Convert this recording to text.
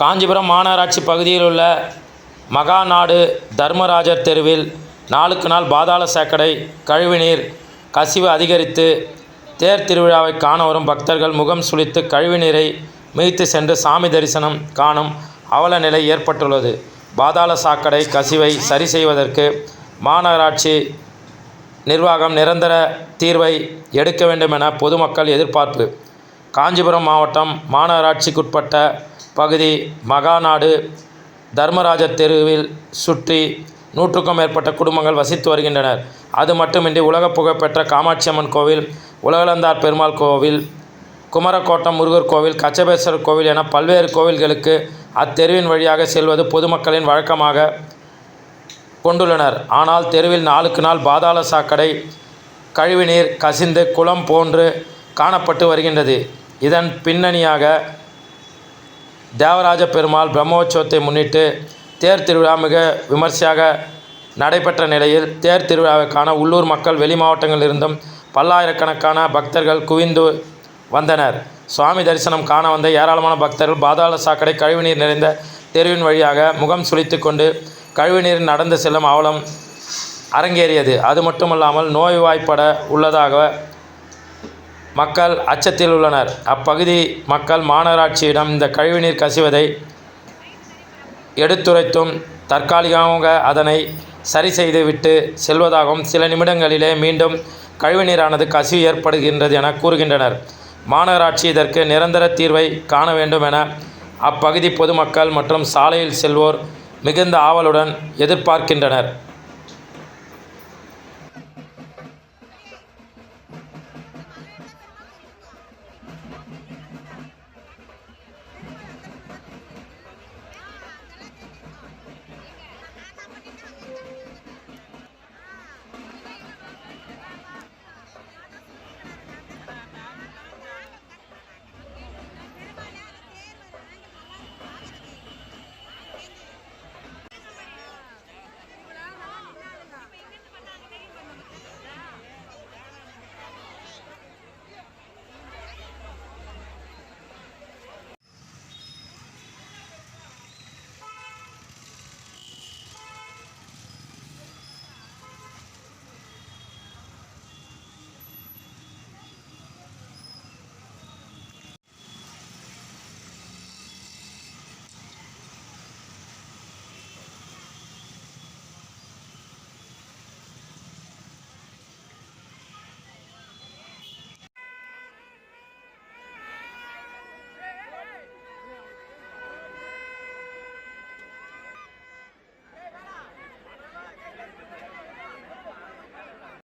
காஞ்சிபுரம் மாநகராட்சி பகுதியில் உள்ள மகாநாடு தர்மராஜர் தெருவில் நாளுக்கு நாள் பாதாள சாக்கடை கழிவுநீர் கசிவு அதிகரித்து தேர் திருவிழாவை காண வரும் பக்தர்கள் முகம் சுளித்து கழிவுநீரை மிதித்து சென்று சாமி தரிசனம் காணும் அவல நிலை ஏற்பட்டுள்ளது. பாதாள சாக்கடை கசிவை சரி செய்வதற்கு மாநகராட்சி நிர்வாகம் நிரந்தர தீர்வை எடுக்க வேண்டும் என பொதுமக்கள் எதிர்பார்ப்பு. காஞ்சிபுரம் மாவட்டம் மாநகராட்சிக்குட்பட்ட பகுதி மகாநாடு தர்மராஜர் தெருவில் சுற்றி நூற்றுக்கும் மேற்பட்ட குடும்பங்கள் வசித்து வருகின்றனர். அது மட்டுமின்றி உலக புகழ்பெற்ற காமாட்சியம்மன் கோவில் உலகளந்தார் பெருமாள் கோவில் குமரக்கோட்டம் முருகர் கோவில் கச்சபேஸ்வரர் கோவில் என பல்வேறு கோவில்களுக்கு அத்தெருவின் வழியாக செல்வது பொதுமக்களின் வழக்கமாக கொண்டுள்ளனர். ஆனால் தெருவில் நாளுக்கு நாள் பாதாள சாக்கடை கழிவுநீர் கசிந்து குளம் போன்று காணப்பட்டு வருகின்றது. இதன் பின்னணியாக தேவராஜ பெருமாள் பிரம்மோற்சவத்தை முன்னிட்டு தேர் திருவிழா மிக விமர்சையாக நடைபெற்ற நிலையில் தேர் திருவிழாவுக்கான உள்ளூர் மக்கள் வெளி மாவட்டங்களிலிருந்தும் பல்லாயிரக்கணக்கான பக்தர்கள் குவிந்து வந்தனர். சுவாமி தரிசனம் காண வந்த ஏராளமான பக்தர்கள் பாதாள சாக்கடை கழிவுநீர் நிறைந்த தெருவின் வழியாக முகம் சுழித்து கொண்டு கழிவுநீர் நடந்து செல்லும் அவலம் அரங்கேறியது. அது மட்டுமல்லாமல் நோய்வாய்ப்பட உள்ளதாக மக்கள் அச்சத்தில் உள்ளனர். அப்பகுதி மக்கள் மாநகராட்சியிடம் இந்த கழிவுநீர் கசிவதை எடுத்துரைத்தும் தற்காலிகமாக அதனை சரி செய்து விட்டு செல்வதாகவும் சில நிமிடங்களிலே மீண்டும் கழிவுநீரானது கசிவு ஏற்படுகின்றது என கூறுகின்றனர். மாநகராட்சி இதற்கு நிரந்தர தீர்வை காண வேண்டும் என அப்பகுதி பொதுமக்கள் மற்றும் சாலையில் செல்வோர் மிகுந்த ஆவலுடன் எதிர்பார்க்கின்றனர்.